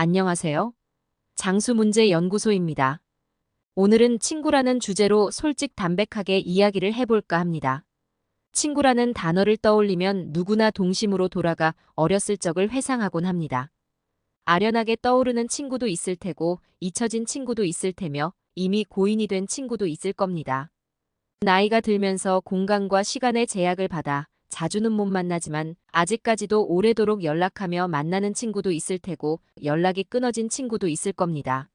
안녕하세요. 장수문제연구소입니다. 오늘은 친구라는 주제로 솔직 담백하게 이야기를 해볼까 합니다. 친구라는 단어를 떠올리면 누구나 동심으로 돌아가 어렸을 적을 회상하곤 합니다. 아련하게 떠오르는 친구도 있을 테고 잊혀진 친구도 있을 테며 이미 고인이 된 친구도 있을 겁니다. 나이가 들면서 공간과 시간의 제약을 받아 자주는 못 만나지만 아직까지도 오래도록 연락하며 만나는 친구도 있을 테고 연락이 끊어진 친구도 있을 겁니다.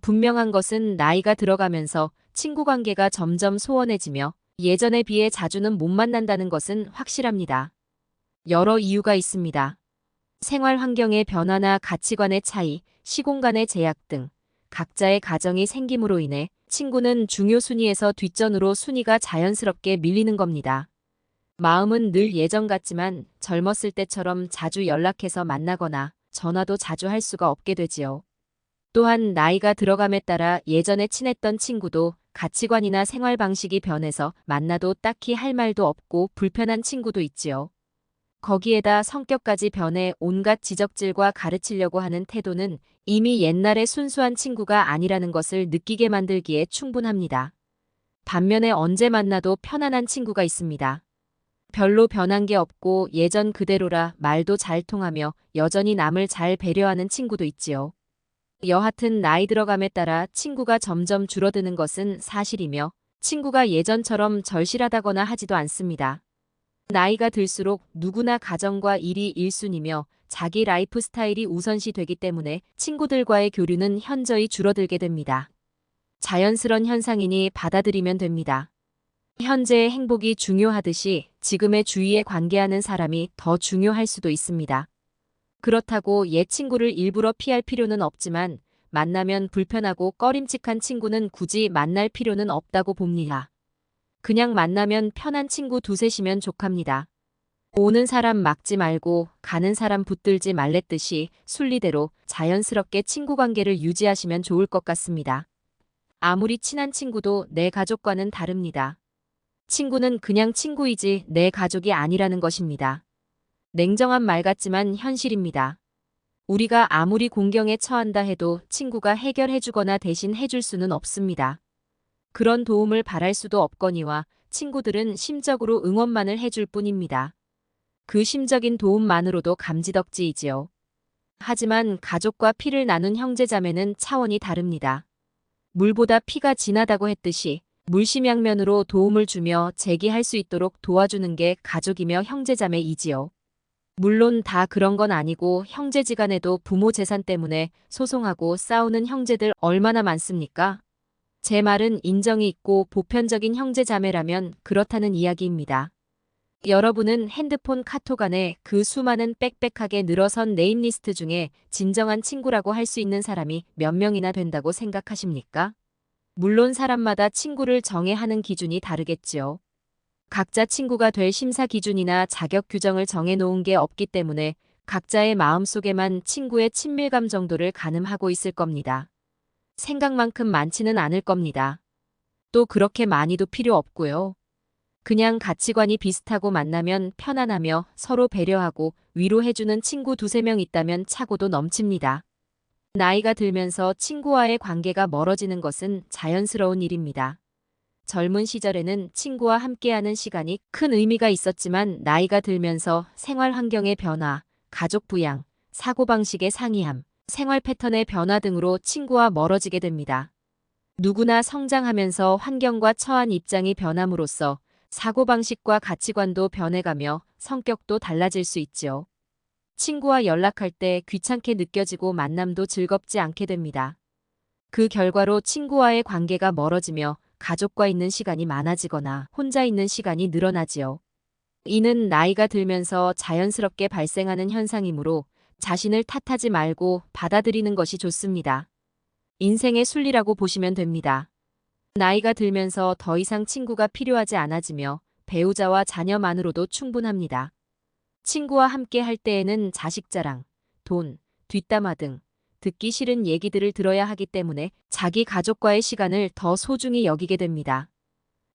분명한 것은 나이가 들어가면서 친구 관계가 점점 소원해지며 예전에 비해 자주는 못 만난다는 것은 확실합니다. 여러 이유가 있습니다. 생활 환경의 변화나 가치관의 차이, 시공간의 제약 등 각자의 가정이 생김으로 인해 친구는 중요 순위에서 뒷전으로 순위가 자연스럽게 밀리는 겁니다. 마음은 늘 예전 같지만 젊었을 때처럼 자주 연락해서 만나거나 전화도 자주 할 수가 없게 되지요. 또한 나이가 들어감에 따라 예전에 친했던 친구도 가치관이나 생활 방식이 변해서 만나도 딱히 할 말도 없고 불편한 친구도 있지요. 거기에다 성격까지 변해 온갖 지적질과 가르치려고 하는 태도는 이미 옛날의 순수한 친구가 아니라는 것을 느끼게 만들기에 충분합니다. 반면에 언제 만나도 편안한 친구가 있습니다. 별로 변한 게 없고 예전 그대로라 말도 잘 통하며 여전히 남을 잘 배려하는 친구도 있지요. 여하튼 나이 들어감에 따라 친구가 점점 줄어드는 것은 사실이며 친구가 예전처럼 절실하다거나 하지도 않습니다. 나이가 들수록 누구나 가정과 일이 1순위며 자기 라이프 스타일이 우선시 되기 때문에 친구들과의 교류는 현저히 줄어들게 됩니다. 자연스런 현상이니 받아들이면 됩니다. 현재의 행복이 중요하듯이 지금의 주위에 관계하는 사람이 더 중요할 수도 있습니다. 그렇다고 옛 친구를 일부러 피할 필요는 없지만 만나면 불편하고 꺼림칙한 친구는 굳이 만날 필요는 없다고 봅니다. 그냥 만나면 편한 친구 두셋이면 족합니다. 오는 사람 막지 말고 가는 사람 붙들지 말랬듯이 순리대로 자연스럽게 친구 관계를 유지하시면 좋을 것 같습니다. 아무리 친한 친구도 내 가족과는 다릅니다. 친구는 그냥 친구이지 내 가족이 아니라는 것입니다. 냉정한 말 같지만 현실입니다. 우리가 아무리 공경에 처한다 해도 친구가 해결해주거나 대신 해줄 수는 없습니다. 그런 도움을 바랄 수도 없거니와 친구들은 심적으로 응원만을 해줄 뿐입니다. 그 심적인 도움만으로도 감지덕지이지요. 하지만 가족과 피를 나눈 형제자매는 차원이 다릅니다. 물보다 피가 진하다고 했듯이 물심양면으로 도움을 주며 재기할 수 있도록 도와주는 게 가족이며 형제자매이지요. 물론 다 그런 건 아니고 형제지간에도 부모 재산 때문에 소송하고 싸우는 형제들 얼마나 많습니까? 제 말은 인정이 있고 보편적인 형제자매라면 그렇다는 이야기입니다. 여러분은 핸드폰 카톡 안에 그 수많은 빽빽하게 늘어선 네임리스트 중에 진정한 친구라고 할 수 있는 사람이 몇 명이나 된다고 생각하십니까? 물론 사람마다 친구를 정해하는 기준이 다르겠지요. 각자 친구가 될 심사 기준이나 자격 규정을 정해놓은 게 없기 때문에 각자의 마음속에만 친구의 친밀감 정도를 가늠하고 있을 겁니다. 생각만큼 많지는 않을 겁니다. 또 그렇게 많이도 필요 없고요. 그냥 가치관이 비슷하고 만나면 편안하며 서로 배려하고 위로해주는 친구 두세 명 있다면 차고도 넘칩니다. 나이가 들면서 친구와의 관계가 멀어지는 것은 자연스러운 일입니다. 젊은 시절에는 친구와 함께하는 시간이 큰 의미가 있었지만 나이가 들면서 생활 환경의 변화, 가족 부양, 사고방식의 상이함, 생활 패턴의 변화 등으로 친구와 멀어지게 됩니다. 누구나 성장하면서 환경과 처한 입장이 변함으로써 사고방식과 가치관도 변해가며 성격도 달라질 수 있지요. 친구와 연락할 때 귀찮게 느껴지고 만남도 즐겁지 않게 됩니다. 그 결과로 친구와의 관계가 멀어지며 가족과 있는 시간이 많아지거나 혼자 있는 시간이 늘어나지요. 이는 나이가 들면서 자연스럽게 발생하는 현상이므로 자신을 탓하지 말고 받아들이는 것이 좋습니다. 인생의 순리라고 보시면 됩니다. 나이가 들면서 더 이상 친구가 필요하지 않아지며 배우자와 자녀만으로도 충분합니다. 친구와 함께 할 때에는 자식 자랑, 돈, 뒷담화 등 듣기 싫은 얘기들을 들어야 하기 때문에 자기 가족과의 시간을 더 소중히 여기게 됩니다.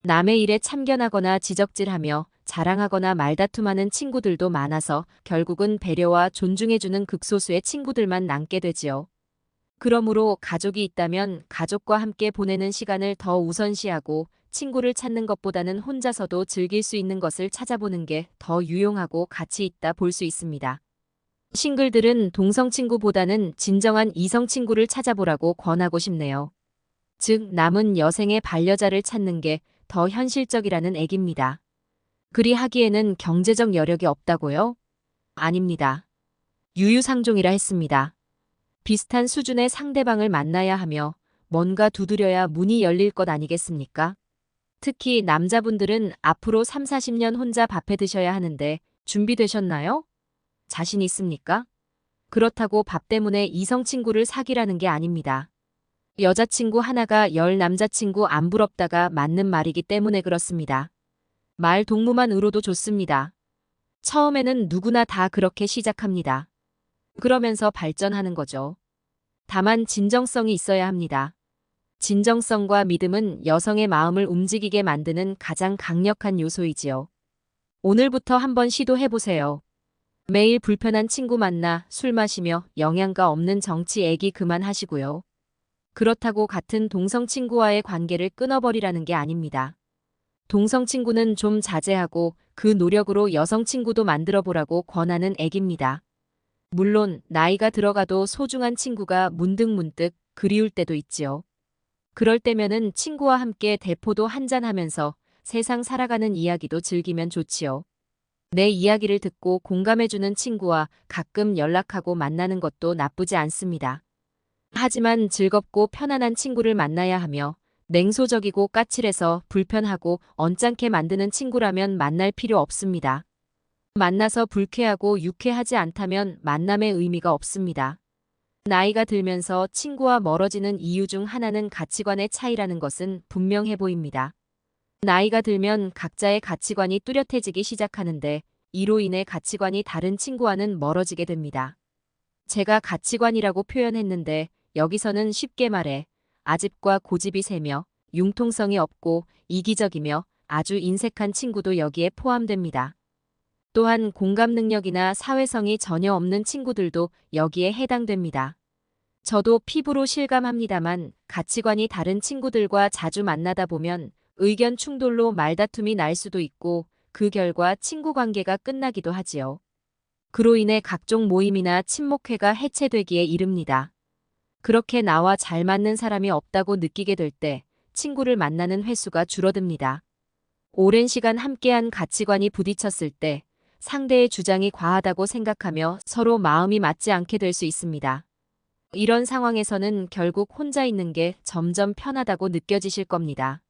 남의 일에 참견하거나 지적질하며 자랑하거나 말다툼하는 친구들도 많아서 결국은 배려와 존중해주는 극소수의 친구들만 남게 되지요. 그러므로 가족이 있다면 가족과 함께 보내는 시간을 더 우선시하고 친구를 찾는 것보다는 혼자서도 즐길 수 있는 것을 찾아보는 게 더 유용하고 가치 있다 볼 수 있습니다. 싱글들은 동성 친구보다는 진정한 이성 친구를 찾아보라고 권하고 싶네요. 즉, 남은 여생의 반려자를 찾는 게 더 현실적이라는 얘기입니다. 그리 하기에는 경제적 여력이 없다고요? 아닙니다. 유유상종이라 했습니다. 비슷한 수준의 상대방을 만나야 하며 뭔가 두드려야 문이 열릴 것 아니겠습니까? 특히 남자분들은 앞으로 3, 40년 혼자 밥해 드셔야 하는데 준비되셨나요? 자신 있습니까? 그렇다고 밥 때문에 이성 친구를 사귀라는 게 아닙니다. 여자친구 하나가 열 남자친구 안 부럽다가 맞는 말이기 때문에 그렇습니다. 말 동무만으로도 좋습니다. 처음에는 누구나 다 그렇게 시작합니다. 그러면서 발전하는 거죠. 다만 진정성이 있어야 합니다. 진정성과 믿음은 여성의 마음을 움직이게 만드는 가장 강력한 요소이지요. 오늘부터 한번 시도해보세요. 매일 불편한 친구 만나 술 마시며 영양가 없는 정치 얘기 그만하시고요. 그렇다고 같은 동성 친구와의 관계를 끊어버리라는 게 아닙니다. 동성 친구는 좀 자제하고 그 노력으로 여성 친구도 만들어 보라고 권하는 애기입니다. 물론 나이가 들어가도 소중한 친구가 문득문득 그리울 때도 있지요. 그럴 때면은 친구와 함께 대포도 한잔하면서 세상 살아가는 이야기도 즐기면 좋지요. 내 이야기를 듣고 공감해주는 친구와 가끔 연락하고 만나는 것도 나쁘지 않습니다. 하지만 즐겁고 편안한 친구를 만나야 하며 냉소적이고 까칠해서 불편하고 언짢게 만드는 친구라면 만날 필요 없습니다. 만나서 불쾌하고 유쾌하지 않다면 만남의 의미가 없습니다. 나이가 들면서 친구와 멀어지는 이유 중 하나는 가치관의 차이라는 것은 분명해 보입니다. 나이가 들면 각자의 가치관이 뚜렷해지기 시작하는데 이로 인해 가치관이 다른 친구와는 멀어지게 됩니다. 제가 가치관이라고 표현했는데 여기서는 쉽게 말해 아집과 고집이 세며 융통성이 없고 이기적이며 아주 인색한 친구도 여기에 포함됩니다. 또한 공감 능력이나 사회성이 전혀 없는 친구들도 여기에 해당됩니다. 저도 피부로 실감합니다만 가치관이 다른 친구들과 자주 만나다 보면 의견 충돌로 말다툼이 날 수도 있고 그 결과 친구 관계가 끝나기도 하지요. 그로 인해 각종 모임이나 친목회가 해체되기에 이릅니다. 그렇게 나와 잘 맞는 사람이 없다고 느끼게 될 때 친구를 만나는 횟수가 줄어듭니다. 오랜 시간 함께한 가치관이 부딪혔을 때 상대의 주장이 과하다고 생각하며 서로 마음이 맞지 않게 될 수 있습니다. 이런 상황에서는 결국 혼자 있는 게 점점 편하다고 느껴지실 겁니다.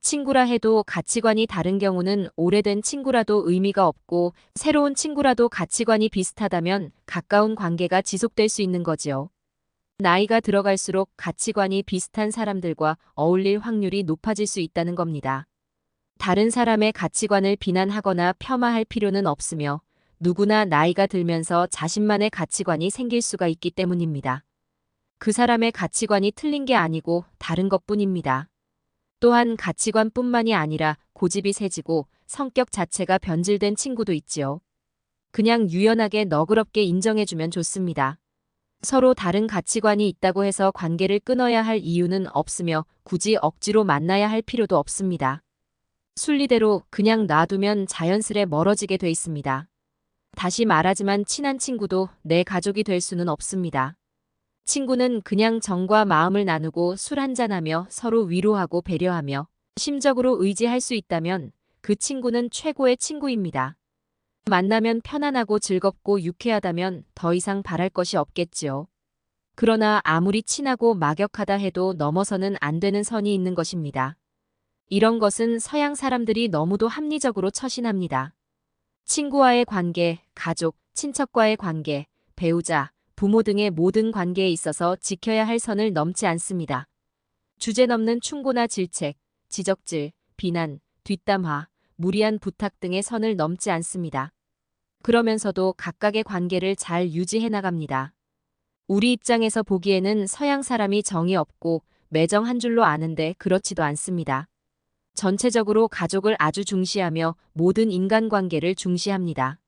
친구라 해도 가치관이 다른 경우는 오래된 친구라도 의미가 없고 새로운 친구라도 가치관이 비슷하다면 가까운 관계가 지속될 수 있는 거지요. 나이가 들어갈수록 가치관이 비슷한 사람들과 어울릴 확률이 높아질 수 있다는 겁니다. 다른 사람의 가치관을 비난하거나 폄하할 필요는 없으며 누구나 나이가 들면서 자신만의 가치관이 생길 수가 있기 때문입니다. 그 사람의 가치관이 틀린 게 아니고 다른 것 뿐입니다. 또한 가치관뿐만이 아니라 고집이 세지고 성격 자체가 변질된 친구도 있지요. 그냥 유연하게 너그럽게 인정해주면 좋습니다. 서로 다른 가치관이 있다고 해서 관계를 끊어야 할 이유는 없으며 굳이 억지로 만나야 할 필요도 없습니다. 순리대로 그냥 놔두면 자연스레 멀어지게 돼 있습니다. 다시 말하지만 친한 친구도 내 가족이 될 수는 없습니다. 친구는 그냥 정과 마음을 나누고 술 한잔하며 서로 위로하고 배려하며 심적으로 의지할 수 있다면 그 친구는 최고의 친구입니다. 만나면 편안하고 즐겁고 유쾌하다면 더 이상 바랄 것이 없겠지요. 그러나 아무리 친하고 막역하다 해도 넘어서는 안 되는 선이 있는 것입니다. 이런 것은 서양 사람들이 너무도 합리적으로 처신합니다. 친구와의 관계, 가족, 친척과의 관계, 배우자, 부모 등의 모든 관계에 있어서 지켜야 할 선을 넘지 않습니다. 주제 넘는 충고나 질책, 지적질, 비난, 뒷담화, 무리한 부탁 등의 선을 넘지 않습니다. 그러면서도 각각의 관계를 잘 유지해 나갑니다. 우리 입장에서 보기에는 서양 사람이 정이 없고 매정 한 줄로 아는데 그렇지도 않습니다. 전체적으로 가족을 아주 중시하며 모든 인간관계를 중시합니다.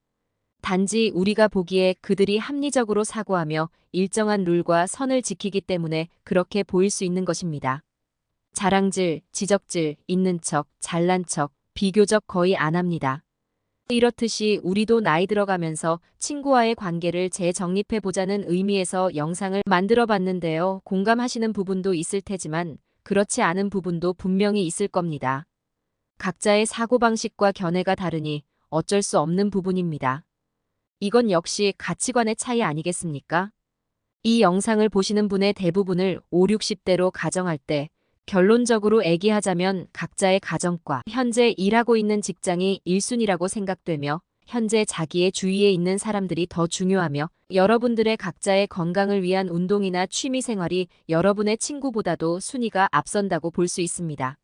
단지 우리가 보기에 그들이 합리적으로 사고하며 일정한 룰과 선을 지키기 때문에 그렇게 보일 수 있는 것입니다. 자랑질, 지적질, 있는 척, 잘난 척, 비교적 거의 안 합니다. 이렇듯이 우리도 나이 들어가면서 친구와의 관계를 재정립해 보자는 의미에서 영상을 만들어 봤는데요. 공감하시는 부분도 있을 테지만 그렇지 않은 부분도 분명히 있을 겁니다. 각자의 사고방식과 견해가 다르니 어쩔 수 없는 부분입니다. 이건 역시 가치관의 차이 아니겠습니까? 이 영상을 보시는 분의 대부분을 5, 60대로 가정할 때 결론적으로 얘기하자면 각자의 가정과 현재 일하고 있는 직장이 1순위라고 생각되며 현재 자기의 주위에 있는 사람들이 더 중요하며 여러분들의 각자의 건강을 위한 운동이나 취미 생활이 여러분의 친구보다도 순위가 앞선다고 볼 수 있습니다.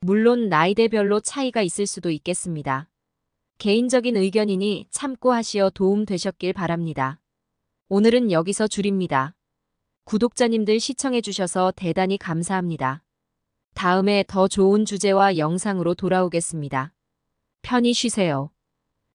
물론 나이대별로 차이가 있을 수도 있겠습니다. 개인적인 의견이니 참고하시어 도움 되셨길 바랍니다. 오늘은 여기서 줄입니다. 구독자님들 시청해주셔서 대단히 감사합니다. 다음에 더 좋은 주제와 영상으로 돌아오겠습니다. 편히 쉬세요.